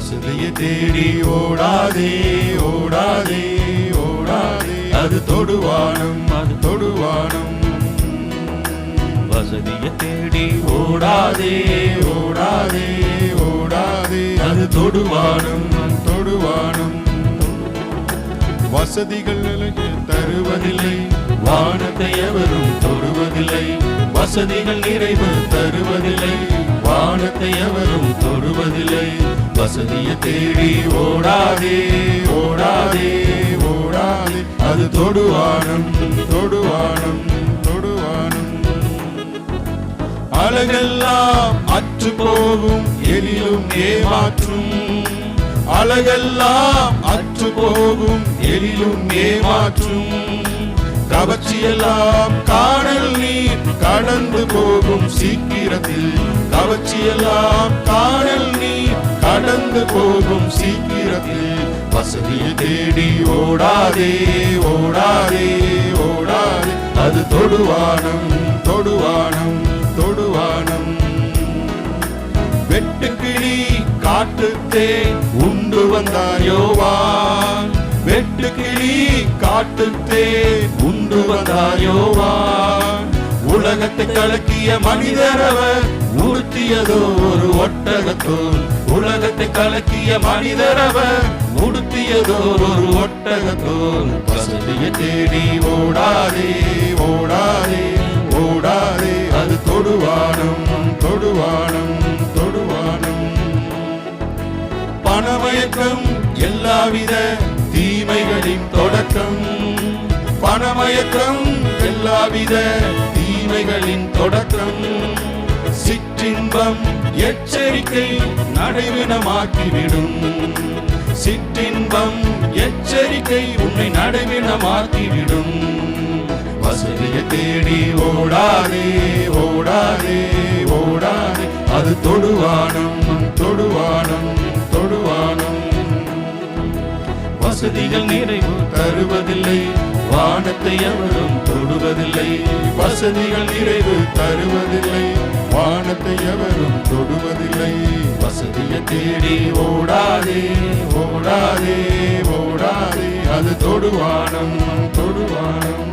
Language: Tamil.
வசதியை தேடி ஓடாதே ஓடாதே ஓடாதே. அது தொடுவானம் அது தொடுவானம். வசதியை தேடி ஓடாதே ஓடாதே ஓடாதே. அது தொடுவானம் தொடுவானம். வசதிகள் தருவதில்லை வானத்தை எவரும் தொடுவதில்லை. வசதிகள் நிறைவு தருவதில்லை வானத்தை எவரும் தொடுவதில்லை. வசதியை தேடி ஓடாதே ஓடாதே ஓடாதே. அது தொடுவானம் தொடுவானம் தொடுவானம். அழகெல்லாம் அற்று போகும் எனிலும் ஏமாற்றும். அழகெல்லாம் அற்று போகும் எனிலும் ஏமாற்றும். கவர்ச்சியெல்லாம் காணல் நீர் கடந்து போகும் சீக்கிரத்தில் கவர்ச்சியெல்லாம் காணல் கடந்து போகும் சீக்கிரத்தில் வசதியை தேடி ஓடாதே ஓடாதே ஓடாதே. அது தொடுவானம் தொடுவானம் தொடுவானம். வெட்டுக்கிளி காட்டுத்தே உண்டு வந்தாயோவான் வெட்டுக்கிளி காட்டுத்தே உண்டு வந்தாயோவான் உலகத்தை கலக்கிய மனிதரவர் உடுத்தியதோ ஒரு ஒட்டகத்தோல் உலகத்தை கலக்கிய மனிதரவர் உடுத்தியதோ ஒரு ஒட்டகத்தோல் வசதியை தேடி ஓடாதே ஓடாதே ஓடாதே. அது தொடுவானம் தொடுவானம் தொடுவானம். பணமயக்கம் எல்லாவித தீமைகளின் தொடக்கம். பணமயக்கம் எல்லாவித தீமைகளின் தொடக்கம். சிற்றின்பம் எச்சரிக்கை நடைவினமாக்கிவிடும். சிற்றின்பம் எச்சரிக்கை உன்னை நடைவினமாக்கிவிடும். வசதியை தேடி ஓடாதே ஓடாதே ஓடாதே. அது தொடுவானம் தொடுவானம் தொடுவானம். வசதிகள் நிறைவு தருவதில்லை வானத்தை எவரும் தொடுவதில்லை. வசதிகள் நிறைவு தருவதில்லை வானத்தை எவரும் தொடுவதில்லை. வசதியை தேடி ஓடாதே ஓடாதே ஓடாதே. அது தொடுவானம் தொடுவானம்.